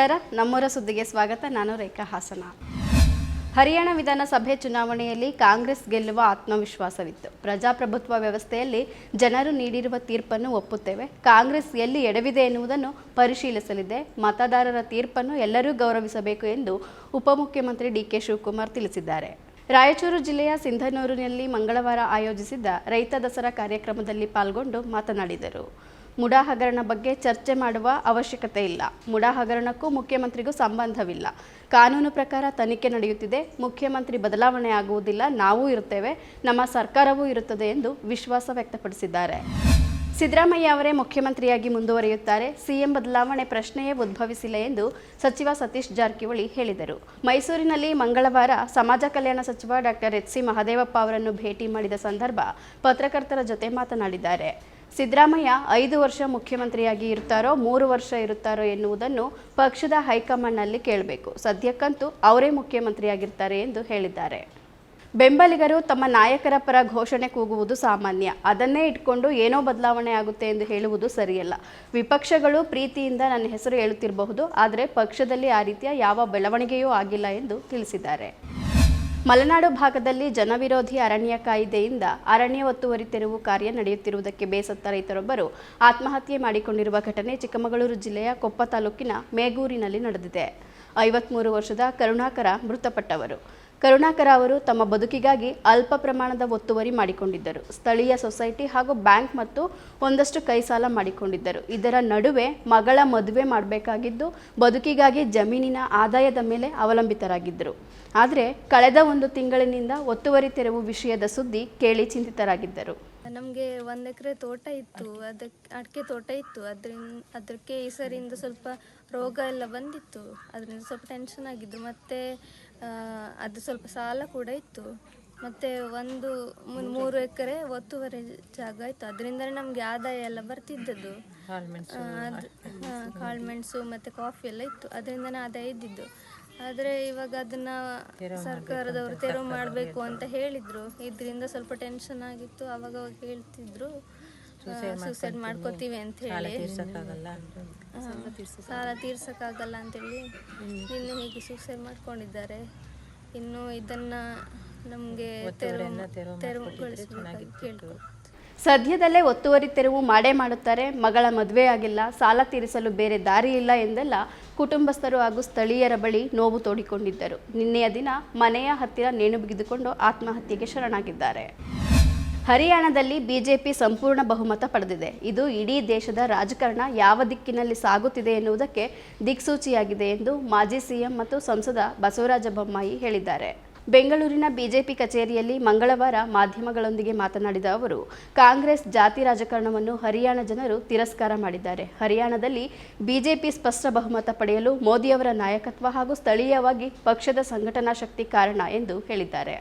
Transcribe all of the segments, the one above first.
ನಮಸ್ಕಾರ. ನಮ್ಮೂರ ಸುದ್ದಿಗೆ ಸ್ವಾಗತ. ನಾನು ರೇಖಾ ಹಾಸನ. ಹರಿಯಾಣ ವಿಧಾನಸಭೆ ಚುನಾವಣೆಯಲ್ಲಿ ಕಾಂಗ್ರೆಸ್ ಗೆಲ್ಲುವ ಆತ್ಮವಿಶ್ವಾಸವಿತ್ತು. ಪ್ರಜಾಪ್ರಭುತ್ವ ವ್ಯವಸ್ಥೆಯಲ್ಲಿ ಜನರು ನೀಡಿರುವ ತೀರ್ಪನ್ನು ಒಪ್ಪುತ್ತೇವೆ. ಕಾಂಗ್ರೆಸ್ ಎಲ್ಲಿ ಎಡವಿದೆ ಎನ್ನುವುದನ್ನು ಪರಿಶೀಲಿಸಲಿದೆ. ಮತದಾರರ ತೀರ್ಪನ್ನು ಎಲ್ಲರೂ ಗೌರವಿಸಬೇಕು ಎಂದು ಉಪಮುಖ್ಯಮಂತ್ರಿ ಡಿಕೆ ಶಿವಕುಮಾರ್ ತಿಳಿಸಿದ್ದಾರೆ. ರಾಯಚೂರು ಜಿಲ್ಲೆಯ ಸಿಂಧನೂರಿನಲ್ಲಿ ಮಂಗಳವಾರ ಆಯೋಜಿಸಿದ್ದ ರೈತ ದಸರಾ ಕಾರ್ಯಕ್ರಮದಲ್ಲಿ ಪಾಲ್ಗೊಂಡು ಮಾತನಾಡಿದರು. ಮುಡಾ ಹಗರಣ ಬಗ್ಗೆ ಚರ್ಚೆ ಮಾಡುವ ಅವಶ್ಯಕತೆ ಇಲ್ಲ. ಮುಡಾ ಹಗರಣಕ್ಕೂ ಮುಖ್ಯಮಂತ್ರಿಗೂ ಸಂಬಂಧವಿಲ್ಲ. ಕಾನೂನು ಪ್ರಕಾರ ತನಿಖೆ ನಡೆಯುತ್ತಿದೆ. ಮುಖ್ಯಮಂತ್ರಿ ಬದಲಾವಣೆ ಆಗುವುದಿಲ್ಲ. ನಾವೂ ಇರುತ್ತೇವೆ. ನಮ್ಮ ಸರ್ಕಾರವೂ ಇರುತ್ತದೆ ಎಂದು ವಿಶ್ವಾಸ ವ್ಯಕ್ತಪಡಿಸಿದ್ದಾರೆ. ಸಿದ್ದರಾಮಯ್ಯ ಅವರೇ ಮುಖ್ಯಮಂತ್ರಿಯಾಗಿ ಮುಂದುವರಿಯುತ್ತಾರೆ. ಸಿಎಂ ಬದಲಾವಣೆ ಪ್ರಶ್ನೆಯೇ ಉದ್ಭವಿಸಿಲ್ಲ ಎಂದು ಸಚಿವ ಸತೀಶ್ ಜಾರಕಿಹೊಳಿ ಹೇಳಿದರು. ಮೈಸೂರಿನಲ್ಲಿ ಮಂಗಳವಾರ ಸಮಾಜ ಕಲ್ಯಾಣ ಸಚಿವ ಡಾಕ್ಟರ್ ಎಚ್ ಸಿ ಮಹದೇವಪ್ಪ ಅವರನ್ನು ಭೇಟಿ ಮಾಡಿದ ಸಂದರ್ಭ ಪತ್ರಕರ್ತರ ಜೊತೆ ಮಾತನಾಡಿದ್ದಾರೆ. ಸಿದ್ದರಾಮಯ್ಯ ಐದು ವರ್ಷ ಮುಖ್ಯಮಂತ್ರಿಯಾಗಿ ಇರ್ತಾರೋ, ಮೂರು ವರ್ಷ ಇರುತ್ತಾರೋ ಎನ್ನುವುದನ್ನು ಪಕ್ಷದ ಹೈಕಮಾಂಡ್ನಲ್ಲಿ ಕೇಳಬೇಕು. ಸದ್ಯಕ್ಕಂತೂ ಅವರೇ ಮುಖ್ಯಮಂತ್ರಿಯಾಗಿರ್ತಾರೆ ಎಂದು ಹೇಳಿದ್ದಾರೆ. ಬೆಂಬಲಿಗರು ತಮ್ಮ ನಾಯಕರ ಪರ ಘೋಷಣೆ ಕೂಗುವುದು ಸಾಮಾನ್ಯ. ಅದನ್ನೇ ಇಟ್ಕೊಂಡು ಏನೋ ಬದಲಾವಣೆ ಆಗುತ್ತೆ ಎಂದು ಹೇಳುವುದು ಸರಿಯಲ್ಲ. ವಿಪಕ್ಷಗಳು ಪ್ರೀತಿಯಿಂದ ನನ್ನ ಹೆಸರು ಹೇಳುತ್ತಿರಬಹುದು, ಆದರೆ ಪಕ್ಷದಲ್ಲಿ ಆ ರೀತಿಯ ಯಾವ ಬೆಳವಣಿಗೆಯೂ ಆಗಿಲ್ಲ ಎಂದು ತಿಳಿಸಿದ್ದಾರೆ. ಮಲೆನಾಡು ಭಾಗದಲ್ಲಿ ಜನವಿರೋಧಿ ಅರಣ್ಯ ಕಾಯ್ದೆಯಿಂದ ಅರಣ್ಯ ಒತ್ತುವರಿ ತೆರವು ಕಾರ್ಯ ನಡೆಯುತ್ತಿರುವುದಕ್ಕೆ ಬೇಸತ್ತ ರೈತರೊಬ್ಬರು ಆತ್ಮಹತ್ಯೆ ಮಾಡಿಕೊಂಡಿರುವ ಘಟನೆ ಚಿಕ್ಕಮಗಳೂರು ಜಿಲ್ಲೆಯ ಕೊಪ್ಪ ತಾಲೂಕಿನ ಮೇಗೂರಿನಲ್ಲಿ ನಡೆದಿದೆ. ಐವತ್ಮೂರು ವರ್ಷದ ಕರುಣಾಕರ ಮೃತಪಟ್ಟವರು. ಕರುಣಾಕರ ಅವರು ತಮ್ಮ ಬದುಕಿಗಾಗಿ ಅಲ್ಪ ಪ್ರಮಾಣದ ಒತ್ತುವರಿ ಮಾಡಿಕೊಂಡಿದ್ದರು. ಸ್ಥಳೀಯ ಸೊಸೈಟಿ ಹಾಗೂ ಬ್ಯಾಂಕ್ ಮತ್ತು ಒಂದಷ್ಟು ಕೈ ಸಾಲ ಮಾಡಿಕೊಂಡಿದ್ದರು. ಇದರ ನಡುವೆ ಮಗಳ ಮದುವೆ ಮಾಡಬೇಕಾಗಿದ್ದು, ಬದುಕಿಗಾಗಿ ಜಮೀನಿನ ಆದಾಯದ ಮೇಲೆ ಅವಲಂಬಿತರಾಗಿದ್ದರು. ಆದರೆ, ಕಳೆದ ಒಂದು ತಿಂಗಳಿನಿಂದ ಒತ್ತುವರಿ ತೆರವು ವಿಷಯದ ಸುದ್ದಿ ಕೇಳಿ ಚಿಂತಿತರಾಗಿದ್ದರು. ನಮಗೆ ಒಂದು ಎಕರೆ ತೋಟ ಇತ್ತು. ಅದಕ್ಕೆ ಅಡಿಕೆ ತೋಟ ಇತ್ತು. ಅದರಿಂದ ಅದಕ್ಕೆ ಈ ಸರಿಯಿಂದ ಸ್ವಲ್ಪ ರೋಗ ಎಲ್ಲ ಬಂದಿತ್ತು. ಅದರಿಂದ ಸ್ವಲ್ಪ ಟೆನ್ಷನ್ ಆಗಿದ್ದು. ಮತ್ತು ಅದು ಸ್ವಲ್ಪ ಸಾಲ ಕೂಡ ಇತ್ತು. ಮತ್ತೆ ಒಂದು ಮೂರು ಎಕರೆ ಒತ್ತುವರಿ ಜಾಗ ಇತ್ತು. ಅದರಿಂದ ನಮಗೆ ಆದಾಯ ಎಲ್ಲ ಬರ್ತಿದ್ದದ್ದು. ಕಾಳು ಮೆಣಸು ಮತ್ತೆ ಕಾಫಿ ಎಲ್ಲ ಇತ್ತು. ಅದರಿಂದನೇ ಆದಾಯ ಇದ್ದಿದ್ದು. ಆದರೆ ಇವಾಗ ಅದನ್ನ ಸರ್ಕಾರದವರು ತೆರವು ಮಾಡಬೇಕು ಅಂತ ಹೇಳಿದ್ರು. ಇದರಿಂದ ಸ್ವಲ್ಪ ಟೆನ್ಷನ್ ಆಗಿತ್ತು. ಅವಾಗ ಅವಾಗ ಹೇಳ್ತಿದ್ರು. ಸೂಸೈಡ್ ಮಾಡ್ಕೋತೀವಿ ಅಂತ ಹೇಳಿ. ಸಾಲ ತೀರ್ಸಕ್ಕಾಗಲ್ಲ? ಅಂತೇಳಿ ಇನ್ನು ಹೀಗೆ ಸೂಸೈಡ್ ಮಾಡ್ಕೊಂಡಿದ್ದಾರೆ. ಇನ್ನು ಇದನ್ನ ನಮಗೆ ಸದ್ಯದಲ್ಲೇ ಒತ್ತುವರಿ ತೆರವು ಮಾಡೇ ಮಾಡುತ್ತಾರೆ. ಮಗಳ ಮದುವೆ ಆಗಿಲ್ಲ ಸಾಲ ತೀರಿಸಲು ಬೇರೆ ದಾರಿ ಇಲ್ಲ ಎಂದೆಲ್ಲ ಕುಟುಂಬಸ್ಥರು ಹಾಗೂ ಸ್ಥಳೀಯರ ಬಳಿ ನೋವು ತೋಡಿಕೊಂಡಿದ್ದರು. ನಿನ್ನೆಯ ದಿನ ಮನೆಯ ಹತ್ತಿರ ನೇಣು ಬಿಗಿದುಕೊಂಡು ಆತ್ಮಹತ್ಯೆಗೆ ಶರಣಾಗಿದ್ದಾರೆ. ಹರಿಯಾಣದಲ್ಲಿ ಬಿಜೆಪಿ ಸಂಪೂರ್ಣ ಬಹುಮತ ಪಡೆದಿದೆ. ಇದು ಇಡೀ ದೇಶದ ರಾಜಕಾರಣ ಯಾವ ದಿಕ್ಕಿನಲ್ಲಿ ಸಾಗುತ್ತಿದೆ ಎನ್ನುವುದಕ್ಕೆ ದಿಕ್ಸೂಚಿಯಾಗಿದೆ ಎಂದು ಮಾಜಿ ಸಿಎಂ ಮತ್ತು ಸಂಸದ ಬಸವರಾಜ ಬೊಮ್ಮಾಯಿ ಹೇಳಿದ್ದಾರೆ. ಬೆಂಗಳೂರಿನ ಬಿಜೆಪಿ ಕಚೇರಿಯಲ್ಲಿ ಮಂಗಳವಾರ ಮಾಧ್ಯಮಗಳೊಂದಿಗೆ ಮಾತನಾಡಿದ ಅವರು, ಕಾಂಗ್ರೆಸ್ ಜಾತಿ ರಾಜಕಾರಣವನ್ನು ಹರಿಯಾಣ ಜನರು ತಿರಸ್ಕಾರ ಮಾಡಿದ್ದಾರೆ. ಹರಿಯಾಣದಲ್ಲಿ ಬಿಜೆಪಿ ಸ್ಪಷ್ಟ ಬಹುಮತ ಪಡೆಯಲು ಮೋದಿಯವರ ನಾಯಕತ್ವ ಹಾಗೂ ಸ್ಥಳೀಯವಾಗಿ ಪಕ್ಷದ ಸಂಘಟನಾ ಶಕ್ತಿ ಕಾರಣ ಎಂದು ಹೇಳಿದ್ದಾರೆ.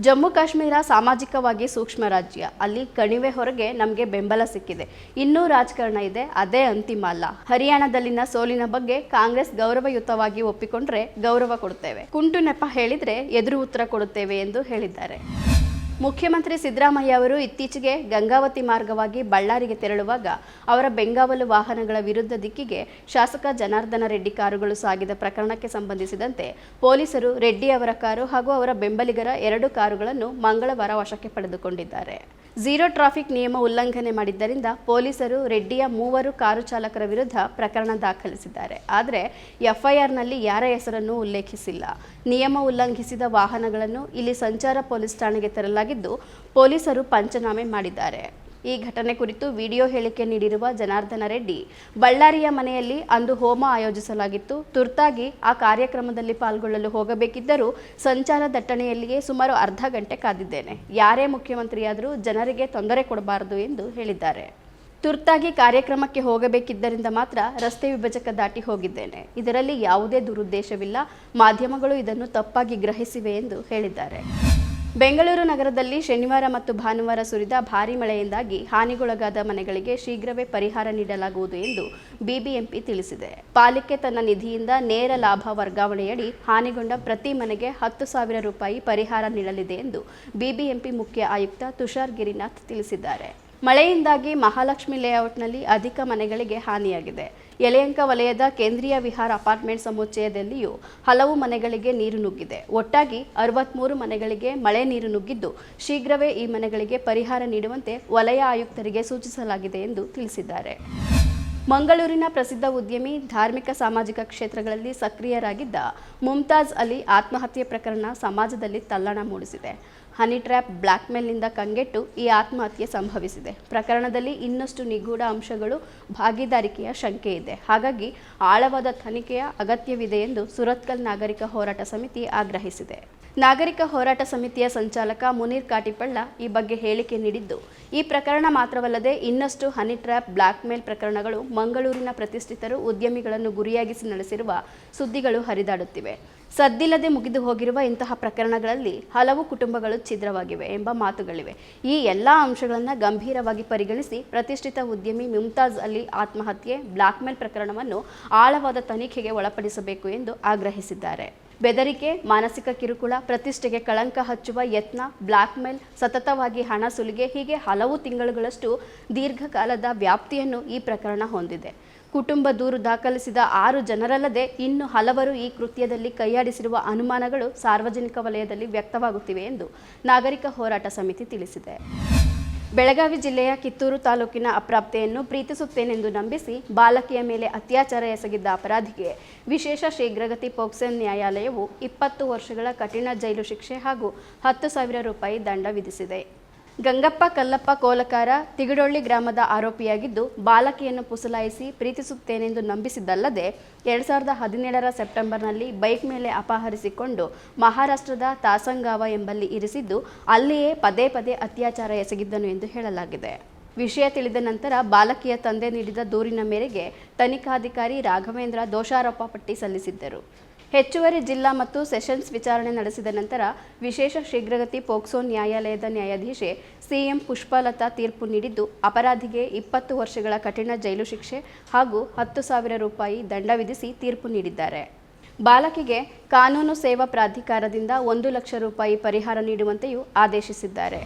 ಜಮ್ಮು ಕಾಶ್ಮೀರ ಸಾಮಾಜಿಕವಾಗಿ ಸೂಕ್ಷ್ಮ ರಾಜ್ಯ. ಅಲ್ಲಿ ಕಣಿವೆ ಹೊರಗೆ ನಮಗೆ ಬೆಂಬಲ ಸಿಕ್ಕಿದೆ. ಇನ್ನೂ ರಾಜಕಾರಣ ಇದೆ, ಅದೇ ಅಂತಿಮ ಅಲ್ಲ. ಹರಿಯಾಣದಲ್ಲಿನ ಸೋಲಿನ ಬಗ್ಗೆ ಕಾಂಗ್ರೆಸ್ ಗೌರವಯುತವಾಗಿ ಒಪ್ಪಿಕೊಂಡ್ರೆ ಗೌರವ ಕೊಡುತ್ತೇವೆ. ಕುಂಟು ನೆಪ ಹೇಳಿದ್ರೆ ಎದುರು ಉತ್ತರ ಕೊಡುತ್ತೇವೆ ಎಂದು ಹೇಳಿದ್ದಾರೆ. ಮುಖ್ಯಮಂತ್ರಿ ಸಿದ್ದರಾಮಯ್ಯ ಅವರು ಇತ್ತೀಚೆಗೆ ಗಂಗಾವತಿ ಮಾರ್ಗವಾಗಿ ಬಳ್ಳಾರಿಗೆ ತೆರಳುವಾಗ ಅವರ ಬೆಂಗಾವಲು ವಾಹನಗಳ ವಿರುದ್ಧ ದಿಕ್ಕಿಗೆ ಶಾಸಕ ಜನಾರ್ದನ ರೆಡ್ಡಿ ಕಾರುಗಳು ಸಾಗಿದ ಪ್ರಕರಣಕ್ಕೆ ಸಂಬಂಧಿಸಿದಂತೆ ಪೊಲೀಸರು ರೆಡ್ಡಿ ಅವರ ಕಾರು ಹಾಗೂ ಅವರ ಬೆಂಬಲಿಗರ ಎರಡು ಕಾರುಗಳನ್ನು ಮಂಗಳವಾರ ವಶಕ್ಕೆ ಪಡೆದುಕೊಂಡಿದ್ದಾರೆ. ಝೀರೋ ಟ್ರಾಫಿಕ್ ನಿಯಮ ಉಲ್ಲಂಘನೆ ಮಾಡಿದ್ದರಿಂದ ಪೊಲೀಸರು ರೆಡ್ಡಿಯ ಮೂವರು ಕಾರು ಚಾಲಕರ ವಿರುದ್ಧ ಪ್ರಕರಣ ದಾಖಲಿಸಿದ್ದಾರೆ. ಆದರೆ ಎಫ್ಐಆರ್ನಲ್ಲಿ ಯಾರ ಹೆಸರನ್ನು ಉಲ್ಲೇಖಿಸಿಲ್ಲ. ನಿಯಮ ಉಲ್ಲಂಘಿಸಿದ ವಾಹನಗಳನ್ನು ಇಲ್ಲಿ ಸಂಚಾರ ಪೊಲೀಸ್ ಠಾಣೆಗೆ ತರಲಾಗಿದ್ದು ಪೊಲೀಸರು ಪಂಚನಾಮೆ ಮಾಡಿದ್ದಾರೆ. ಈ ಘಟನೆ ಕುರಿತು ವಿಡಿಯೋ ಹೇಳಿಕೆ ನೀಡಿರುವ ಜನಾರ್ದನ ರೆಡ್ಡಿ, ಬಳ್ಳಾರಿಯ ಮನೆಯಲ್ಲಿ ಅಂದು ಹೋಮ ಆಯೋಜಿಸಲಾಗಿತ್ತು. ತುರ್ತಾಗಿ ಆ ಕಾರ್ಯಕ್ರಮದಲ್ಲಿ ಪಾಲ್ಗೊಳ್ಳಲು ಹೋಗಬೇಕಿದ್ದರೂ ಸಂಚಾರ ದಟ್ಟಣೆಯಲ್ಲಿಯೇ ಸುಮಾರು ಅರ್ಧ ಗಂಟೆ ಕಾದಿದ್ದೇನೆ. ಯಾರೇ ಮುಖ್ಯಮಂತ್ರಿಯಾದರೂ ಜನರಿಗೆ ತೊಂದರೆ ಕೊಡಬಾರದು ಎಂದು ಹೇಳಿದ್ದಾರೆ. ತುರ್ತಾಗಿ ಕಾರ್ಯಕ್ರಮಕ್ಕೆ ಹೋಗಬೇಕಿದ್ದರಿಂದ ಮಾತ್ರ ರಸ್ತೆ ವಿಭಜಕ ದಾಟಿ ಹೋಗಿದ್ದೇನೆ. ಇದರಲ್ಲಿ ಯಾವುದೇ ದುರುದ್ದೇಶವಿಲ್ಲ. ಮಾಧ್ಯಮಗಳು ಇದನ್ನು ತಪ್ಪಾಗಿ ಗ್ರಹಿಸಿವೆ ಎಂದು ಹೇಳಿದ್ದಾರೆ. ಬೆಂಗಳೂರು ನಗರದಲ್ಲಿ ಶನಿವಾರ ಮತ್ತು ಭಾನುವಾರ ಸುರಿದ ಭಾರೀ ಮಳೆಯಿಂದಾಗಿ ಹಾನಿಗೊಳಗಾದ ಮನೆಗಳಿಗೆ ಶೀಘ್ರವೇ ಪರಿಹಾರ ನೀಡಲಾಗುವುದು ಎಂದು ಬಿಬಿಎಂಪಿ ತಿಳಿಸಿದೆ. ಪಾಲಿಕೆ ತನ್ನ ನಿಧಿಯಿಂದ ನೇರ ಲಾಭ ವರ್ಗಾವಣೆಯಡಿ ಹಾನಿಗೊಂಡ ಪ್ರತಿ ಮನೆಗೆ ಹತ್ತು ಸಾವಿರ ರೂಪಾಯಿ ಪರಿಹಾರ ನೀಡಲಿದೆ ಎಂದು ಬಿಬಿಎಂಪಿ ಮುಖ್ಯ ಆಯುಕ್ತ ತುಷಾರ್ ಗಿರಿನಾಥ್ ತಿಳಿಸಿದ್ದಾರೆ. ಮಳೆಯಿಂದಾಗಿ ಮಹಾಲಕ್ಷ್ಮಿ ಲೇಔಟ್ನಲ್ಲಿ ಅಧಿಕ ಮನೆಗಳಿಗೆ ಹಾನಿಯಾಗಿದೆ. ಯಲಯಂಕ ವಲಯದ ಕೇಂದ್ರೀಯ ವಿಹಾರ ಅಪಾರ್ಟ್ಮೆಂಟ್ ಸಮುಚ್ಚಯದಲ್ಲಿಯೂ ಹಲವು ಮನೆಗಳಿಗೆ ನೀರು ನುಗ್ಗಿದೆ. ಒಟ್ಟಾಗಿ ಅರವತ್ಮೂರು ಮನೆಗಳಿಗೆ ಮಳೆ ನೀರು ನುಗ್ಗಿದ್ದು, ಶೀಘ್ರವೇ ಈ ಮನೆಗಳಿಗೆ ಪರಿಹಾರ ನೀಡುವಂತೆ ವಲಯ ಆಯುಕ್ತರಿಗೆ ಸೂಚಿಸಲಾಗಿದೆ ಎಂದು ತಿಳಿಸಿದ್ದಾರೆ. ಮಂಗಳೂರಿನ ಪ್ರಸಿದ್ಧ ಉದ್ಯಮಿ ಧಾರ್ಮಿಕ ಸಾಮಾಜಿಕ ಕ್ಷೇತ್ರಗಳಲ್ಲಿ ಸಕ್ರಿಯರಾಗಿದ್ದ ಮುಮ್ತಾಜ್ ಅಲಿ ಆತ್ಮಹತ್ಯೆ ಪ್ರಕರಣ ಸಮಾಜದಲ್ಲಿ ತಲ್ಲಣ ಮೂಡಿಸಿದೆ. ಹನಿ ಟ್ರ್ಯಾಪ್ ಬ್ಲ್ಯಾಕ್ಮೇಲ್ನಿಂದ ಕಂಗೆಟ್ಟು ಈ ಆತ್ಮಹತ್ಯೆ ಸಂಭವಿಸಿದೆ. ಪ್ರಕರಣದಲ್ಲಿ ಇನ್ನಷ್ಟು ನಿಗೂಢ ಅಂಶಗಳು ಭಾಗಿದಾರಿಕೆಯ ಶಂಕೆ ಇದೆ. ಹಾಗಾಗಿ ಆಳವಾದ ತನಿಖೆಯ ಅಗತ್ಯವಿದೆ ಎಂದು ಸುರತ್ಕಲ್ ನಾಗರಿಕ ಹೋರಾಟ ಸಮಿತಿ ಆಗ್ರಹಿಸಿದೆ. ನಾಗರಿಕ ಹೋರಾಟ ಸಮಿತಿಯ ಸಂಚಾಲಕ ಮುನೀರ್ ಕಾಟಿಪಳ್ಳ ಈ ಬಗ್ಗೆ ಹೇಳಿಕೆ ನೀಡಿದ್ದು. ಈ ಪ್ರಕರಣ ಮಾತ್ರವಲ್ಲದೆ ಇನ್ನಷ್ಟು ಹನಿ ಟ್ರ್ಯಾಪ್ ಬ್ಲ್ಯಾಕ್ಮೇಲ್ ಪ್ರಕರಣಗಳು, ಮಂಗಳೂರಿನ ಪ್ರತಿಷ್ಠಿತರು, ಉದ್ಯಮಿಗಳನ್ನು ಗುರಿಯಾಗಿಸಿ ನಡೆಸಿರುವ ಸುದ್ದಿಗಳು ಹರಿದಾಡುತ್ತಿವೆ. ಸದ್ದಿಲ್ಲದೆ ಮುಗಿದು ಹೋಗಿರುವ ಇಂತಹ ಪ್ರಕರಣಗಳಲ್ಲಿ ಹಲವು ಕುಟುಂಬಗಳು ಛಿದ್ರವಾಗಿವೆ ಎಂಬ ಮಾತುಗಳಿವೆ. ಈ ಎಲ್ಲ ಅಂಶಗಳನ್ನು ಗಂಭೀರವಾಗಿ ಪರಿಗಣಿಸಿ ಪ್ರತಿಷ್ಠಿತ ಉದ್ಯಮಿ ಮುಮ್ತಾಜ್ ಅಲಿ ಆತ್ಮಹತ್ಯೆ ಬ್ಲ್ಯಾಕ್ಮೇಲ್ ಪ್ರಕರಣವನ್ನು ಆಳವಾದ ತನಿಖೆಗೆ ಒಳಪಡಿಸಬೇಕು ಎಂದು ಆಗ್ರಹಿಸಿದ್ದಾರೆ. ಬೆದರಿಕೆ, ಮಾನಸಿಕ ಕಿರುಕುಳ, ಪ್ರತಿಷ್ಠೆಗೆ ಕಳಂಕ ಹಚ್ಚುವ ಯತ್ನ ಬ್ಲ್ಯಾಕ್ಮೇಲ್ ಸತತವಾಗಿ ಹಣ ಸುಲಿಗೆ, ಹೀಗೆ ಹಲವು ತಿಂಗಳುಗಳಷ್ಟು ದೀರ್ಘಕಾಲದ ವ್ಯಾಪ್ತಿಯನ್ನು ಈ ಪ್ರಕರಣ ಹೊಂದಿದೆ. ಕುಟುಂಬ ದೂರು ದಾಖಲಿಸಿದ ಆರು ಜನರಲ್ಲದೆ ಇನ್ನು ಹಲವರು ಈ ಕೃತ್ಯದಲ್ಲಿ ಕೈಯಾಡಿಸಿರುವ ಅನುಮಾನಗಳು ಸಾರ್ವಜನಿಕ ವಲಯದಲ್ಲಿ ವ್ಯಕ್ತವಾಗುತ್ತಿವೆ ಎಂದು ನಾಗರಿಕ ಹೋರಾಟ ಸಮಿತಿ ತಿಳಿಸಿದೆ. ಬೆಳಗಾವಿ ಜಿಲ್ಲೆಯ ಕಿತ್ತೂರು ತಾಲೂಕಿನ ಅಪ್ರಾಪ್ತೆಯನ್ನು ಪ್ರೀತಿಸುತ್ತೇನೆಂದು ನಂಬಿಸಿ ಬಾಲಕಿಯ ಮೇಲೆ ಅತ್ಯಾಚಾರ ಎಸಗಿದ್ದ ಅಪರಾಧಿಗೆ ವಿಶೇಷ ಶೀಘ್ರಗತಿ ಪೋಕ್ಸೋ ನ್ಯಾಯಾಲಯವು ಇಪ್ಪತ್ತು ವರ್ಷಗಳ ಕಠಿಣ ಜೈಲು ಶಿಕ್ಷೆ ಹಾಗೂ ಹತ್ತು ಸಾವಿರ ರೂಪಾಯಿ ದಂಡ ವಿಧಿಸಿದೆ. ಗಂಗಪ್ಪ, ಕಲ್ಲಪ್ಪ, ಕೋಲಕಾರ, ತಿಗಡೊಳ್ಳಿ ಗ್ರಾಮದ ಆರೋಪಿಯಾಗಿದ್ದು ಬಾಲಕಿಯನ್ನು ಪುಸಲಾಯಿಸಿ ಪ್ರೀತಿಸುತ್ತೇನೆಂದು ನಂಬಿಸಿದ್ದಲ್ಲದೆ ಎರಡ್ ಸಾವಿರದ ಹದಿನೇಳರ ಸೆಪ್ಟೆಂಬರ್ನಲ್ಲಿ ಬೈಕ್ ಮೇಲೆ ಅಪಹರಿಸಿಕೊಂಡು ಮಹಾರಾಷ್ಟ್ರದ ತಾಸಂಗಾವ ಎಂಬಲ್ಲಿ ಇರಿಸಿದ್ದು ಅಲ್ಲಿಯೇ ಪದೇ ಪದೇ ಅತ್ಯಾಚಾರ ಎಸಗಿದ್ದನು ಎಂದು ಹೇಳಲಾಗಿದೆ. ವಿಷಯ ತಿಳಿದ ನಂತರ ಬಾಲಕಿಯ ತಂದೆ ನೀಡಿದ ದೂರಿನ ಮೇರೆಗೆ ತನಿಖಾಧಿಕಾರಿ ರಾಘವೇಂದ್ರ ದೋಷಾರೋಪ ಪಟ್ಟಿ ಸಲ್ಲಿಸಿದ್ದರು. ಹೆಚ್ಚುವರಿ ಜಿಲ್ಲಾ ಮತ್ತು ಸೆಷನ್ಸ್ ವಿಚಾರಣೆ ನಡೆಸಿದ ನಂತರ ವಿಶೇಷ ಶೀಘ್ರಗತಿ ಪೋಕ್ಸೋ ನ್ಯಾಯಾಲಯದ ನ್ಯಾಯಾಧೀಶೆ ಸಿಎಂ ಪುಷ್ಪಲತಾ ತೀರ್ಪು ನೀಡಿದ್ದು, ಅಪರಾಧಿಗೆ ಇಪ್ಪತ್ತು ವರ್ಷಗಳ ಕಠಿಣ ಜೈಲು ಶಿಕ್ಷೆ ಹಾಗೂ ಹತ್ತು ಸಾವಿರ ರೂಪಾಯಿ ದಂಡ ವಿಧಿಸಿ ತೀರ್ಪು ನೀಡಿದ್ದಾರೆ. ಬಾಲಕಿಗೆ ಕಾನೂನು ಸೇವಾ ಪ್ರಾಧಿಕಾರದಿಂದ ಒಂದು ಲಕ್ಷ ರೂಪಾಯಿ ಪರಿಹಾರ ನೀಡುವಂತೆಯೂ ಆದೇಶಿಸಿದ್ದಾರೆ.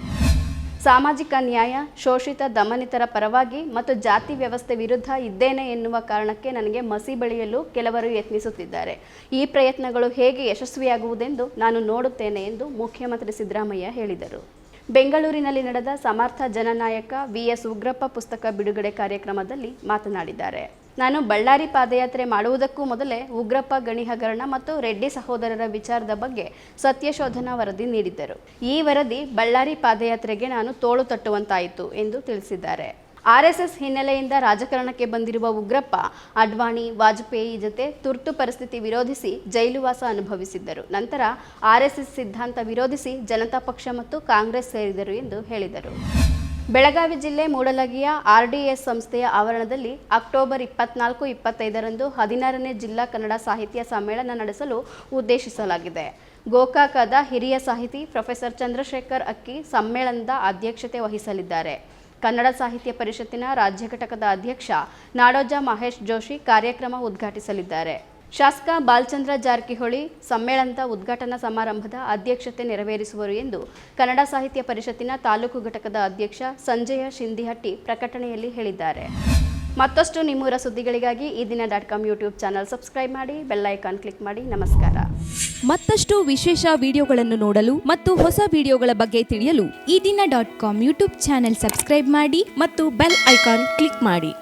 ಸಾಮಾಜಿಕ ನ್ಯಾಯ, ಶೋಷಿತ, ದಮನಿತರ ಪರವಾಗಿ ಮತ್ತು ಜಾತಿ ವ್ಯವಸ್ಥೆ ವಿರುದ್ಧ ಇದ್ದೇನೆ ಎನ್ನುವ ಕಾರಣಕ್ಕೆ ನನಗೆ ಮಸಿ ಬಳಿಯಲು ಕೆಲವರು ಯತ್ನಿಸುತ್ತಿದ್ದಾರೆ. ಈ ಪ್ರಯತ್ನಗಳು ಹೇಗೆ ಯಶಸ್ವಿಯಾಗುವುದೆಂದು ನಾನು ನೋಡುತ್ತೇನೆ ಎಂದು ಮುಖ್ಯಮಂತ್ರಿ ಸಿದ್ದರಾಮಯ್ಯ ಹೇಳಿದರು. ಬೆಂಗಳೂರಿನಲ್ಲಿ ನಡೆದ ಸಮರ್ಥ ಜನನಾಯಕ ವಿ ಎಸ್ ಉಗ್ರಪ್ಪ ಪುಸ್ತಕ ಬಿಡುಗಡೆ ಕಾರ್ಯಕ್ರಮದಲ್ಲಿ ಮಾತನಾಡಿದ್ದಾರೆ. ನಾನು ಬಳ್ಳಾರಿ ಪಾದಯಾತ್ರೆ ಮಾಡುವುದಕ್ಕೂ ಮೊದಲೇ ಉಗ್ರಪ್ಪ ಗಣಿ ಹಗರಣ ಮತ್ತು ರೆಡ್ಡಿ ಸಹೋದರರ ವಿಚಾರದ ಬಗ್ಗೆ ಸತ್ಯಶೋಧನಾ ವರದಿ ನೀಡಿದ್ದರು. ಈ ವರದಿ ಬಳ್ಳಾರಿ ಪಾದಯಾತ್ರೆಗೆ ನಾನು ತೋಳು ತಟ್ಟುವಂತಾಯಿತು ಎಂದು ತಿಳಿಸಿದ್ದಾರೆ. ಆರ್ಎಸ್ಎಸ್ ಹಿನ್ನೆಲೆಯಿಂದ ರಾಜಕಾರಣಕ್ಕೆ ಬಂದಿರುವ ಉಗ್ರಪ್ಪ, ಅಡ್ವಾಣಿ, ವಾಜಪೇಯಿ ಜೊತೆ ತುರ್ತು ಪರಿಸ್ಥಿತಿ ವಿರೋಧಿಸಿ ಜೈಲುವಾಸ ಅನುಭವಿಸಿದ್ದರು. ನಂತರ ಆರ್ಎಸ್ಎಸ್ ಸಿದ್ಧಾಂತ ವಿರೋಧಿಸಿ ಜನತಾ ಪಕ್ಷ ಮತ್ತು ಕಾಂಗ್ರೆಸ್ ಸೇರಿದರು ಎಂದು ಹೇಳಿದರು. ಬೆಳಗಾವಿ ಜಿಲ್ಲೆ ಮೂಡಲಗಿಯ ಆರ್ಡಿಎಸ್ ಸಂಸ್ಥೆಯ ಆವರಣದಲ್ಲಿ ಅಕ್ಟೋಬರ್ ಇಪ್ಪತ್ನಾಲ್ಕು, ಇಪ್ಪತ್ತೈದರಂದು ಹದಿನಾರನೇ ಜಿಲ್ಲಾ ಕನ್ನಡ ಸಾಹಿತ್ಯ ಸಮ್ಮೇಳನ ನಡೆಸಲು ಉದ್ದೇಶಿಸಲಾಗಿದೆ. ಗೋಕಾಕದ ಹಿರಿಯ ಸಾಹಿತಿ ಪ್ರೊಫೆಸರ್ ಚಂದ್ರಶೇಖರ್ ಅಕ್ಕಿ ಸಮ್ಮೇಳನದ ಅಧ್ಯಕ್ಷತೆ ವಹಿಸಲಿದ್ದಾರೆ. ಕನ್ನಡ ಸಾಹಿತ್ಯ ಪರಿಷತ್ತಿನ ರಾಜ್ಯ ಘಟಕದ ಅಧ್ಯಕ್ಷ ನಾಡೋಜ ಮಹೇಶ್ ಜೋಶಿ ಕಾರ್ಯಕ್ರಮ ಉದ್ಘಾಟಿಸಲಿದ್ದಾರೆ. ಶಾಸಕ ಬಾಲಚಂದ್ರ ಜಾರಕಿಹೊಳಿ ಸಮ್ಮೇಳನದ ಉದ್ಘಾಟನಾ ಸಮಾರಂಭದ ಅಧ್ಯಕ್ಷತೆ ನೆರವೇರಿಸುವರು ಎಂದು ಕನ್ನಡ ಸಾಹಿತ್ಯ ಪರಿಷತ್ತಿನ ತಾಲೂಕು ಘಟಕದ ಅಧ್ಯಕ್ಷ ಸಂಜಯ ಶಿಂದಿಹಟ್ಟಿ ಪ್ರಕಟಣೆಯಲ್ಲಿ ಹೇಳಿದ್ದಾರೆ. ಮತ್ತಷ್ಟು ನಿಮ್ಮೂರ ಸುದ್ದಿಗಳಿಗಾಗಿ Eedina dot com YouTube channel subscribe ಮಾಡಿ, ಬೆಲ್ ಐಕಾನ್ ಕ್ಲಿಕ್ ಮಾಡಿ. ನಮಸ್ಕಾರ. ಮತ್ತಷ್ಟು ವಿಶೇಷ ವಿಡಿಯೋಗಳನ್ನು ನೋಡಲು ಮತ್ತು ಹೊಸ ವಿಡಿಯೋಗಳ ಬಗ್ಗೆ ತಿಳಿಯಲು Eedina dot com YouTube channel subscribe ಮಾಡಿ ಮತ್ತು ಬೆಲ್ ಐಕಾನ್ ಕ್ಲಿಕ್ ಮಾಡಿ.